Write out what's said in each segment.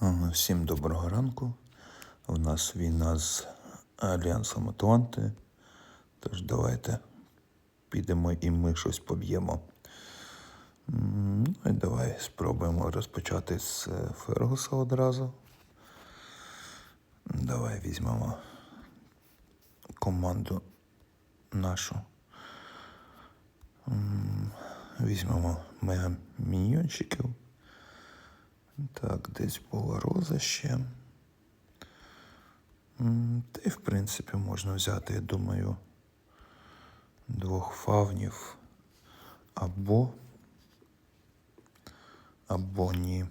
Всім доброго ранку. У нас війна з Альянсом Атланти. Тож давайте підемо і ми щось поб'ємо. Ну і давай спробуємо розпочати з е, Фергуса одразу. Давай візьмемо команду нашу. Візьмемо мега міньйончиків. Так, десь була роза ще. Та й в принципі можна взяти, я думаю, двох фавнів або або ні.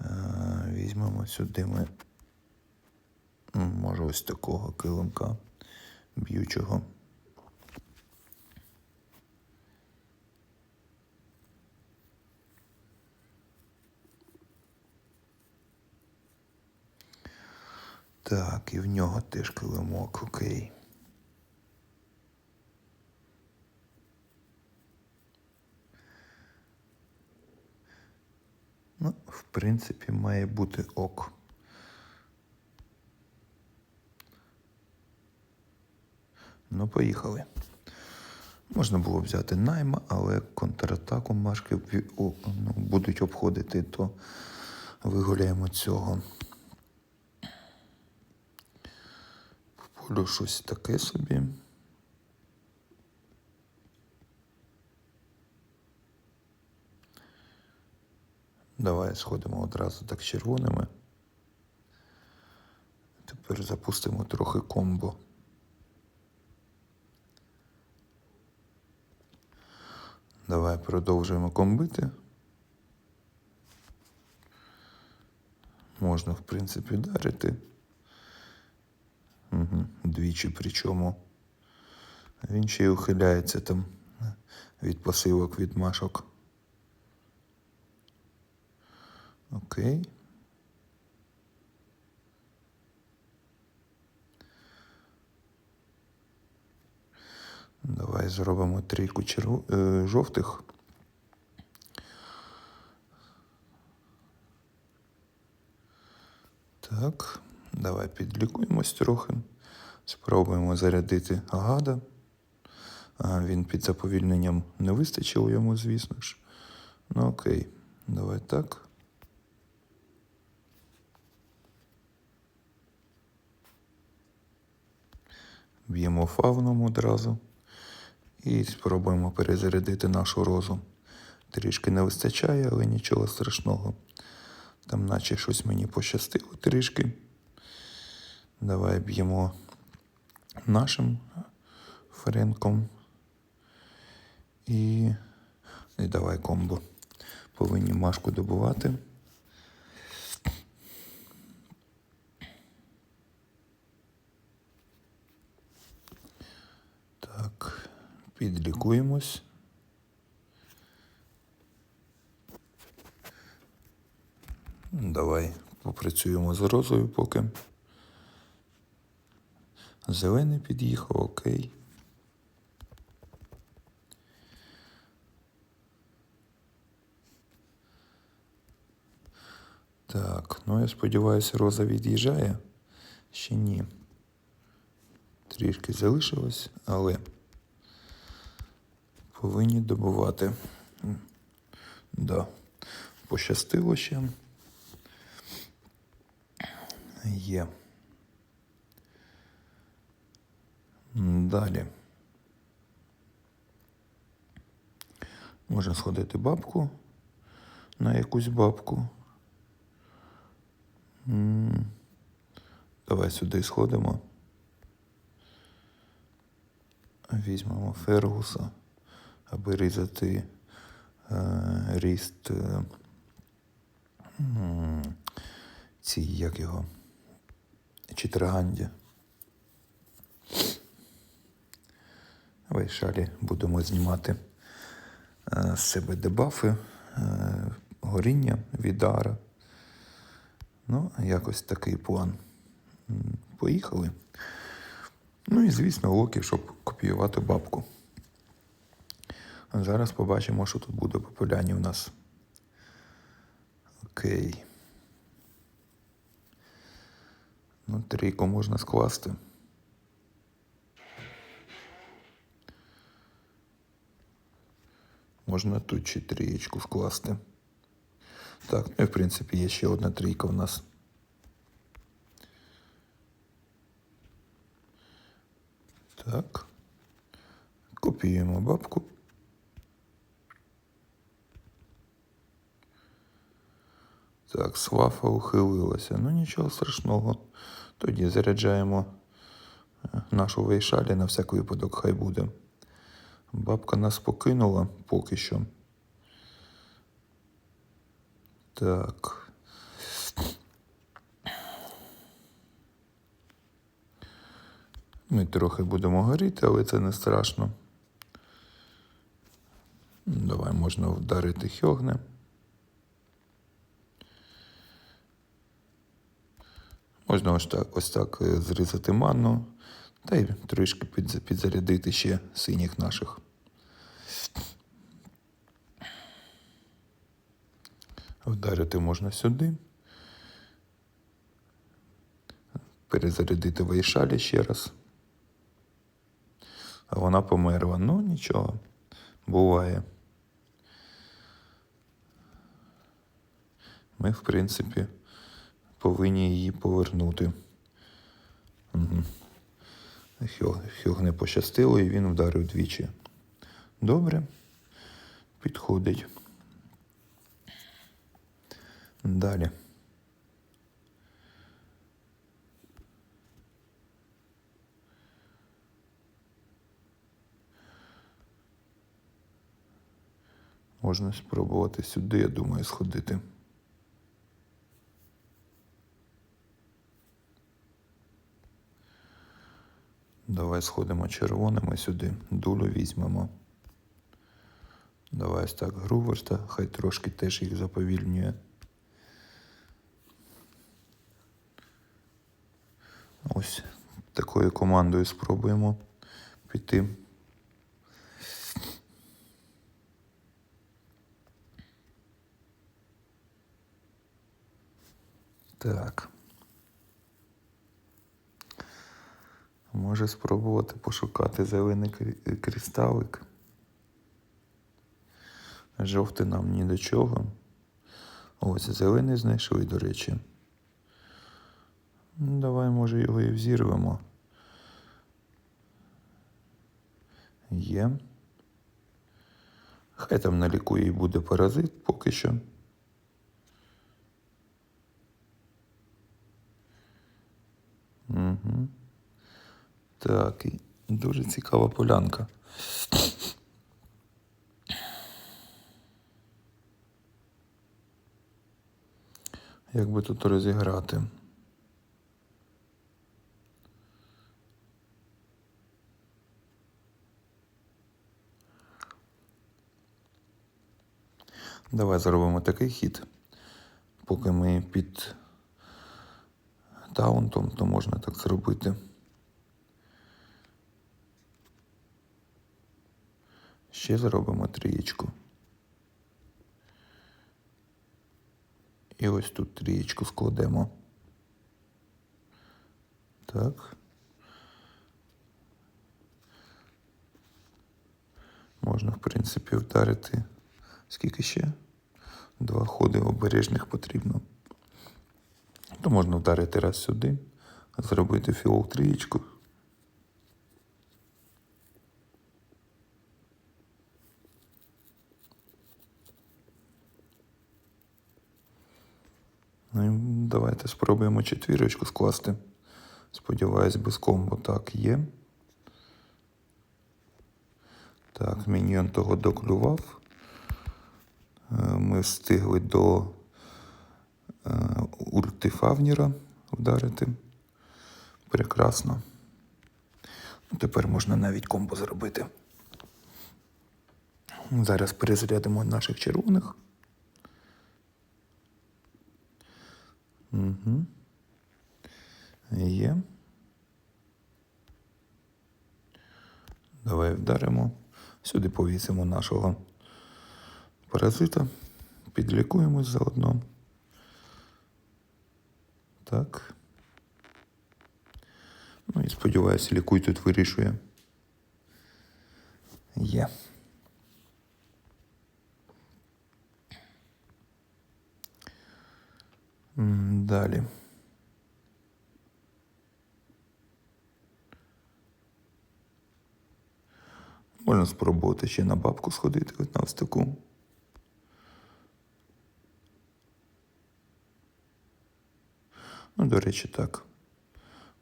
Е, Візьмемо сюди ми. Може ось такого килимка б'ючого. Так, і в нього теж килимок, окей. Ну, в принципі, має бути ок. Ну, поїхали. Можна було взяти найма, але контратаку машки ну, будуть обходити, то вигуляємо цього. Полю щось таке собі. Давай сходимо одразу так червоними. Тепер запустимо трохи комбо. Давай продовжуємо комбити. Можна, в принципі, вдарити. Угу. Двічі причому. Він ще й ухиляється там від посилок від машок. Окей. Давай зробимо трійку черв... е, жовтих. Так, давай підлікуємось трохи. Спробуємо зарядити гада. Він під заповільненням не вистачило йому, звісно ж. Ну окей, давай так. Б'ємо фауном одразу. І спробуємо перезарядити нашу розу. Трішки не вистачає, але нічого страшного. Там наче щось мені пощастило трішки. Давай б'ємо нашим френком. І, і давай комбо. Повинні машку добувати. Так, підлікуємось. Давай попрацюємо з розою поки. Зелений під'їхав, окей. Так, ну я сподіваюся, роза від'їжджає. Ще ні. Трішки залишилось, але повинні добувати. Да. Пощастило ще. Є. Далі. Можна сходити бабку на якусь бабку. Давай сюди сходимо. Візьмемо Фергуса, аби різати е, ріст е, ці, як його, Читраганді. Давай шалі будемо знімати е, з себе дебафи, е, горіння, відара. Ну, якось такий план. Поїхали. Ну і, звісно, локи, щоб копіювати бабку. Зараз побачимо, що тут буде по поляні у нас. Окей. Ну, трійку можна скласти. Можна тут ще трієчку скласти. Так, ну і в принципі є ще одна трійка в нас. Так. Копіюємо бабку. Так, свафа ухилилася. Ну нічого страшного. Тоді заряджаємо е, нашу вейшалі на всяк випадок, хай буде. Бабка нас покинула поки що. Так. Ми трохи будемо горіти, але це не страшно. Давай можна вдарити хьогне. Можна ось так, ось так е, зрізати манну та й трішки підзарядити ще синіх наших. Вдарити можна сюди. Перезарядити вейшалі ще раз. А вона померла. Ну нічого. Буває. Ми, в принципі, повинні її повернути. Угу. Хьог, не пощастило і він вдарив двічі. Добре. Підходить. Далі. Можна спробувати сюди, я думаю, сходити. Давай сходимо червоними сюди, дулю візьмемо. Давай ось так груверта, хай трошки теж їх заповільнює. Ось такою командою спробуємо піти. Так. Може спробувати пошукати зелений кристалик. Жовтий нам ні до чого. Ось зелений знайшли, до речі. Ну, Давай, може, його і взірвемо. Є. Хай там на ліку і буде паразит поки що. Угу. Так, і дуже цікава полянка. Як би тут розіграти? Давай зробимо такий хід. Поки ми під таунтом, то можна так зробити. Ще зробимо трієчку. І ось тут трієчку складемо. Так. Можна, в принципі, вдарити. Скільки ще? Два ходи обережних потрібно. То можна вдарити раз сюди, зробити фіол трієчку. Ну і давайте спробуємо четвірочку скласти. Сподіваюсь, без комбо так є. Так, міньйон того доклював. Е, Ми встигли до е, ульти Фавніра вдарити. Прекрасно. Ну, Тепер можна навіть комбо зробити. Зараз перезарядимо наших червоних. Угу. Є. Давай вдаримо. Сюди повісимо нашого паразита. Підлікуємось заодно. Так. Ну і сподіваюся, лікуй тут вирішує. Є. Далі. Можна спробувати ще на бабку сходити, от на ось таку. Ну, до речі, так.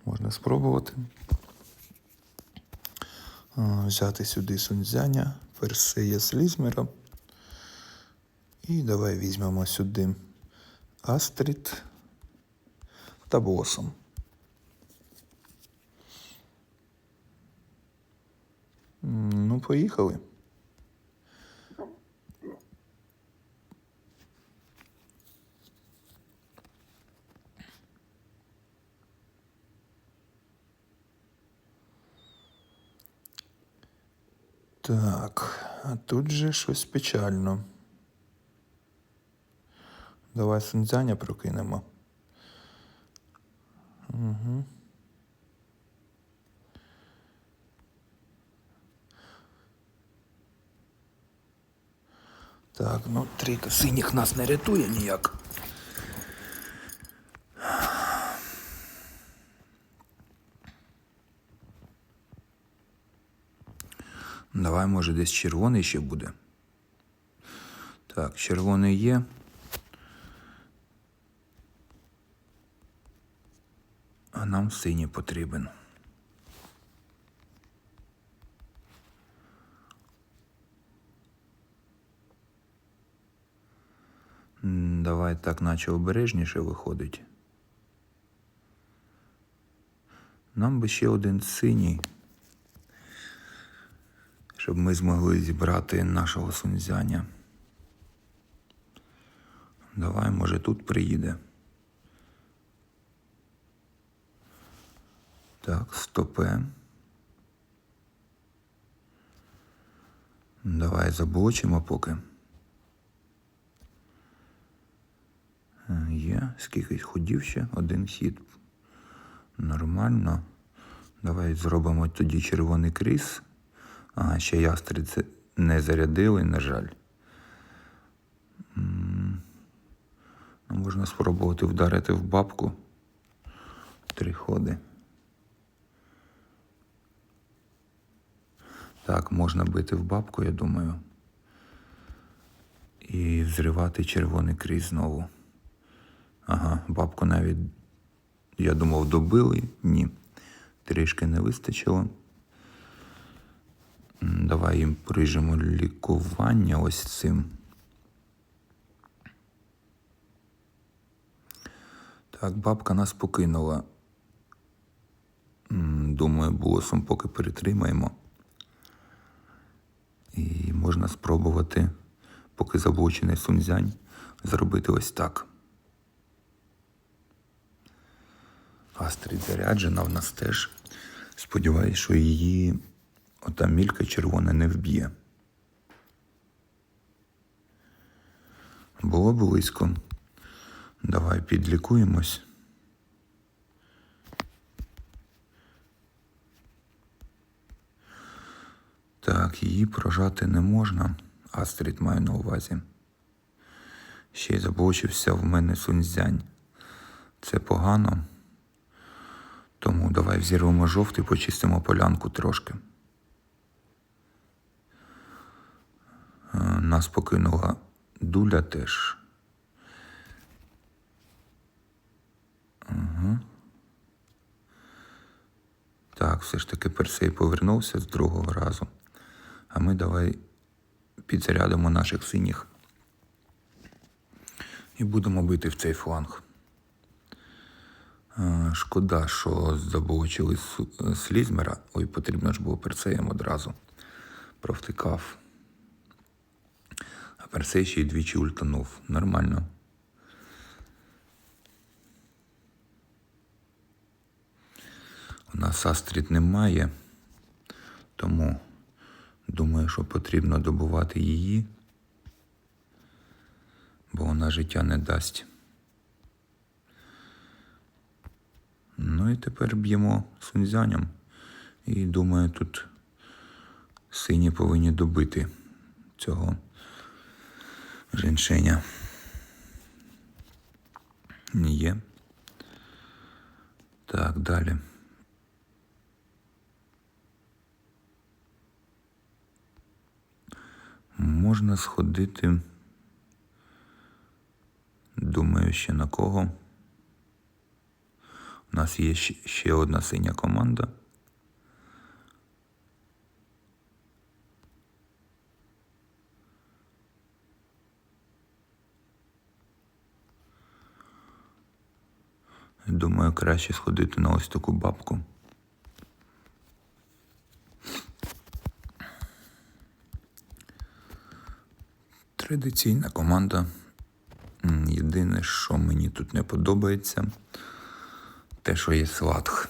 Можна спробувати. Взяти сюди сунцзяня, персея слізмера. І давай візьмемо сюди Астрід та Блосом. Ну, поїхали. Так, а тут же щось печально. Давай сунцзяня прокинемо. Угу. Так, ну трійка синіх нас не рятує ніяк. Давай, може, десь червоний ще буде. Так, червоний є. А нам синій потрібен. Давай так, наче обережніше виходить. Нам би ще один синій, щоб ми змогли зібрати нашого сунцзяня. Давай, може, тут приїде. Так, стопе. Давай заблочимо поки. Е, Є, скільки ходів ще, один хід. Нормально. Давай зробимо тоді червоний кріс. Ага, ще ястрид це не зарядили, на жаль. Ну, Можна спробувати вдарити в бабку. Три ходи. Так, можна бити в бабку, я думаю. І взривати червоний крізь знову. Ага, бабку навіть, я думав, добили. Ні. Трішки не вистачило. Давай їм прижимо лікування ось цим. Так, бабка нас покинула. Думаю, босом поки перетримаємо. І можна спробувати, поки заблочений сунцзянь, зробити ось так. Астрид заряджена в нас теж. Сподіваюсь, що її ота мілька червона не вб'є. Було близько. Давай підлікуємось. Так, її прожати не можна. Астрід маю на увазі. Ще й заблочився в мене сунцзянь. Це погано. Тому давай взірвемо жовтий, почистимо полянку трошки. Нас покинула дуля теж. Угу. Так, все ж таки Персей повернувся з другого разу. А ми давай підзарядимо наших синіх. І будемо бити в цей фланг. Е, Шкода, що заблочили е, слізмера. Ой, потрібно ж було персеєм одразу. Провтикав. Персей ще й двічі ультанув. Нормально. У нас Астрід немає, тому думаю, що потрібно добувати її, бо вона життя не дасть. Ну і тепер б'ємо сунцзяням. І думаю, тут сині повинні добити цього женьшеня. Є. Так, далі. Можна сходити. Думаю, ще на кого. У нас є ще одна синя команда. Думаю, краще сходити на ось таку бабку. Традиційна команда. Єдине, що мені тут не подобається, те, що є сватх.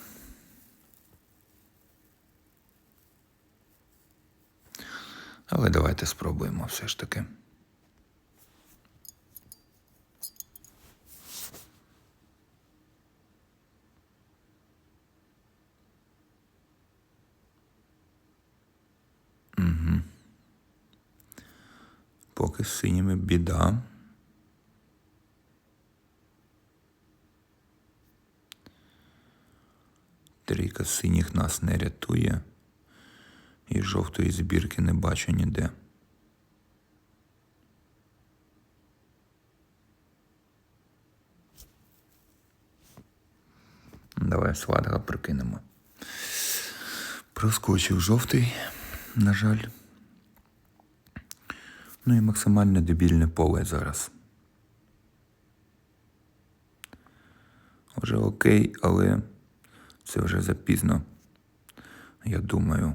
Але давайте спробуємо все ж таки. Поки з синіми біда. Трійка синіх нас не рятує. І жовтої збірки не бачу ніде. Давай сватга прикинемо. Проскочив жовтий, на жаль. Ну і максимально дебільне поле зараз. Вже окей, але це вже запізно. Я думаю.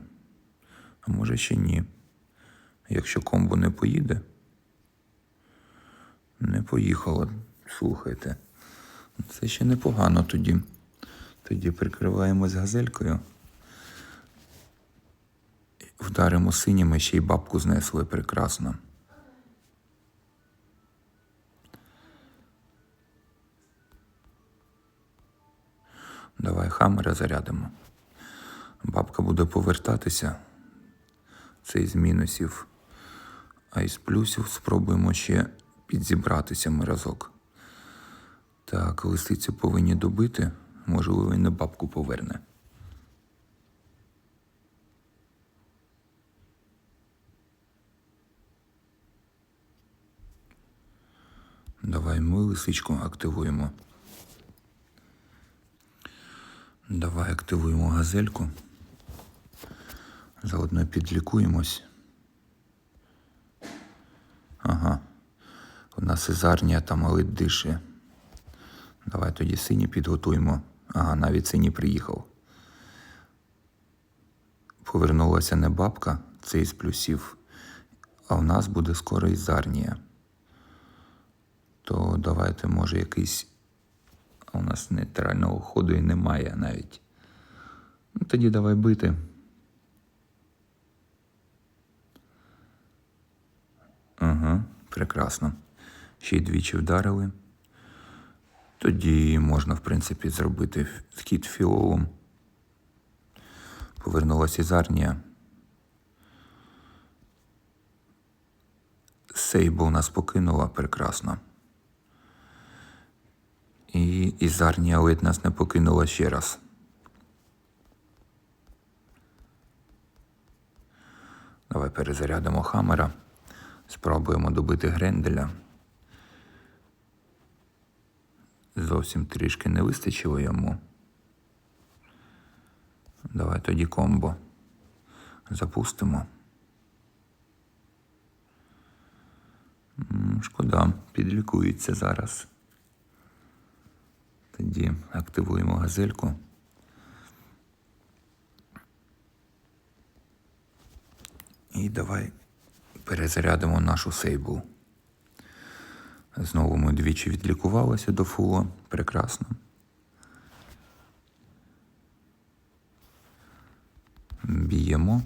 А може ще ні. Якщо комбо не поїде. Не поїхало. Слухайте. Це ще непогано тоді. Тоді прикриваємось газелькою. Вдаримо синіми, ще й бабку знесли прекрасно. Давай хамера зарядимо. Бабка буде повертатися. Це із мінусів. А із плюсів спробуємо ще підзібратися ми разок. Так, лисицю повинні добити. Можливо, він на бабку поверне. Давай ми лисичку активуємо. Давай активуємо газельку. Заодно підлікуємось. Ага. У нас ізарнія там малить дише. Давай тоді сині підготуємо. Ага, навіть синій приїхав. Повернулася не бабка, це із плюсів. А в нас буде скоро ізарнія. То давайте, може, якийсь. А у нас нейтрального ходу і немає навіть. Ну, тоді давай бити. Ага, прекрасно. Ще й двічі вдарили. Тоді можна, в принципі, зробити вхід фіолом. Повернулася Ізарнія. Сейбо у нас покинула прекрасно. І Ізарнія ледь нас не покинула ще раз. Давай перезарядимо хамера. Спробуємо добити Гренделя. Зовсім трішки не вистачило йому. Давай тоді комбо. Запустимо. Шкода, підлікується зараз. Тоді активуємо газельку. І давай перезарядимо нашу сейбу. Знову ми двічі відлікувалися до фула. Прекрасно. Б'ємо.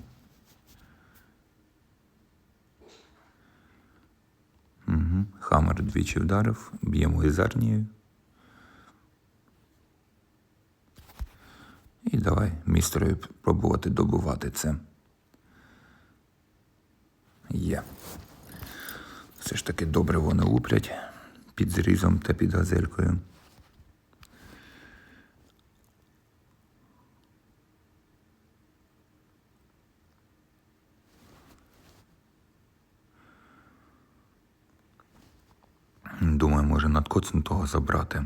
Угу. Хамер двічі вдарив, б'ємо із давай містерою пробувати добувати це. Є. Все ж таки добре вони луплять під зрізом та під газелькою. Думаю, може надкоцнутого забрати.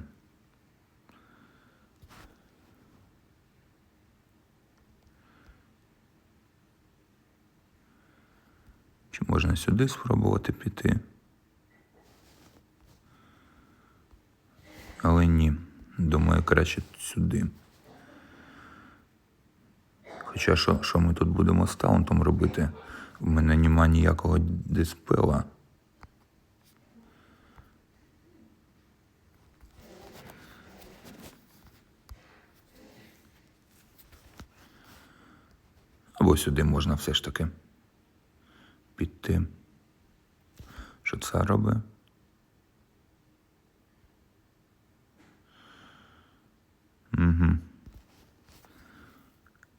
Можна сюди спробувати піти? Але ні. Думаю, краще сюди. Хоча що, що ми тут будемо з таунтом робити? У мене нема ніякого диспела. Або сюди можна все ж таки піти. Що це робить? Угу.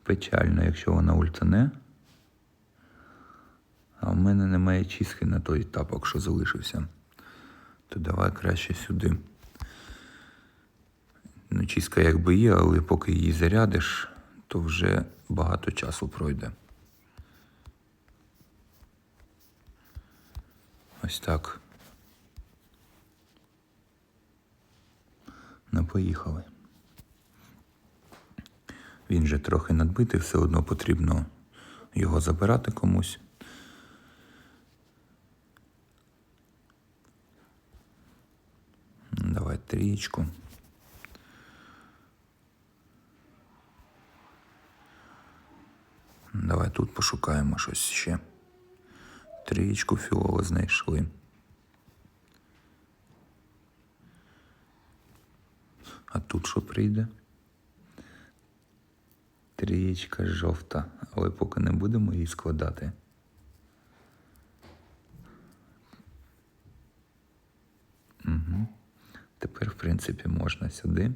Печально, якщо вона ультане. А в мене немає чистки на той тапок, що залишився. То давай краще сюди. Ну, чистка якби є, але поки її зарядиш, то вже багато часу пройде. Ось так. Ну, поїхали. Він же трохи надбитий, все одно потрібно його забирати комусь. Давай трієчку. Давай тут пошукаємо щось ще. Трієчку фіола знайшли. А тут що прийде? Трієчка жовта, але поки не будемо її складати. Угу. Тепер, в принципі, можна сюди.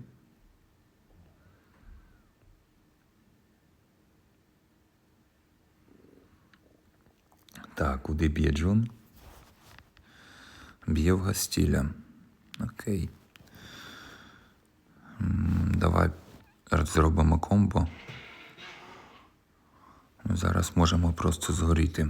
Так, куди б'є Джун? Б'є в гастіля. Окей. Давай зробимо комбо. Зараз можемо просто згоріти.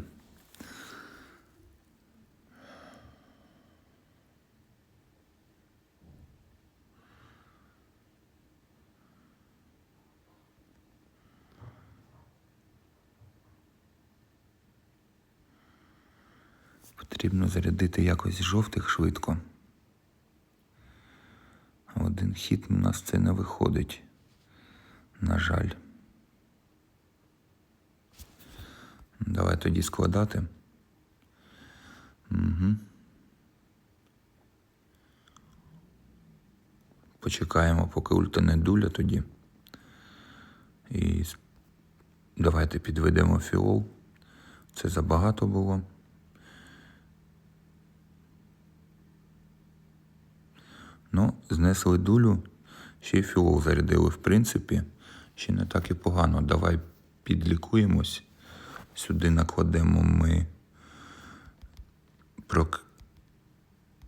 Потрібно зарядити якось жовтих швидко. Один хід у нас це не виходить. На жаль. Давай тоді складати. Угу. Почекаємо, поки ульта не дуля тоді. І давайте підведемо фіол. Це забагато було. Ну, знесли дулю, ще й фіол зарядили, в принципі, ще не так і погано. Давай підлікуємось. Сюди накладемо ми прок.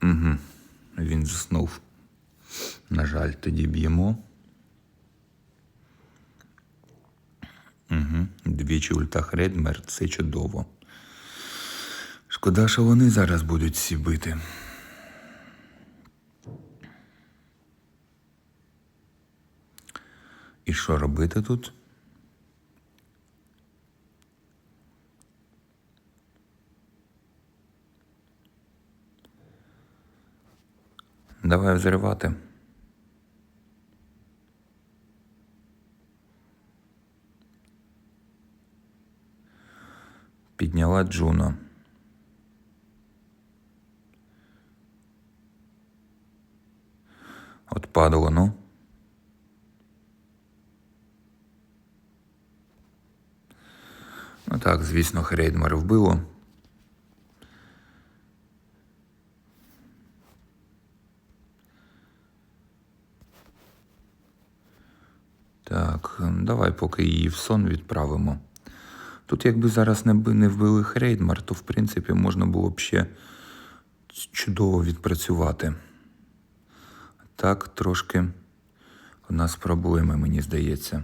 Угу. Він заснув. На жаль, тоді б'ємо. Угу. Двічі ультах Редмер, це чудово. Шкода, що вони зараз будуть всі бити. І що робити тут? Давай взривати. Підняла Джуно. От падало, ну. Ну так, звісно, Хрейдмар вбило. Так, ем, давай поки її в сон відправимо. Тут, якби зараз не, не вбили Хрейдмар, то в принципі можна було б ще чудово відпрацювати. Так, трошки у нас проблеми, мені здається.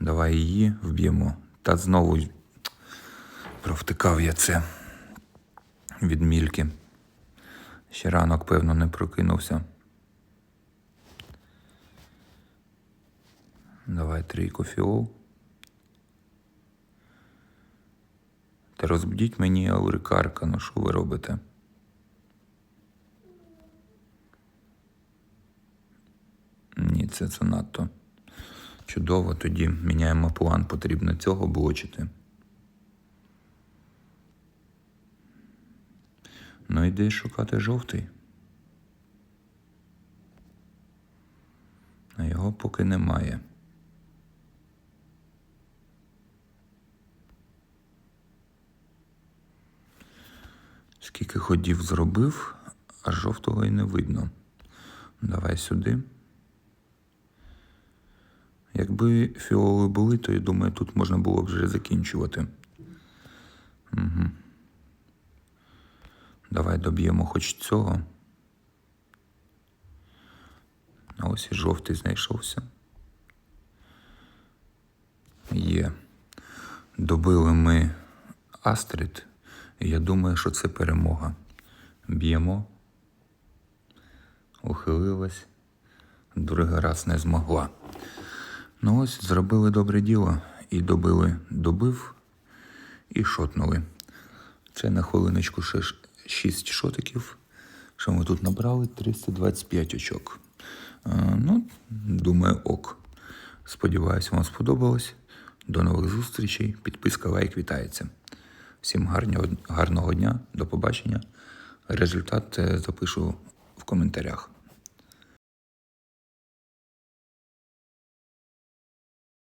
Давай її вб'ємо. Та знову провтикав я це від мільки. Ще ранок, певно, не прокинувся. Давай трійку фіол. Та розбудіть мені аурикарка, ну що ви робите? Ні, це занадто. Чудово, тоді міняємо план, потрібно цього блочити. Ну йди шукати жовтий. А його поки немає. Скільки ходів зробив, а жовтого й не видно. Давай сюди. Якби фіоли були, то я думаю, тут можна було б вже закінчувати. Угу. Давай доб'ємо хоч цього. А ось і жовтий знайшовся. Є. Добили ми Астрид, я думаю, що це перемога. Б'ємо. Ухилилась. Другий раз не змогла. Ну ось зробили добре діло і добили, добив і шотнули. Це на хвилиночку ще 6 шотиків. Що ми тут набрали? 325 очок. Е, ну, думаю, ок. Сподіваюсь, вам сподобалось. До нових зустрічей. Підписка, лайк вітається. Всім гарного, гарного дня, до побачення. Результат е, запишу в коментарях.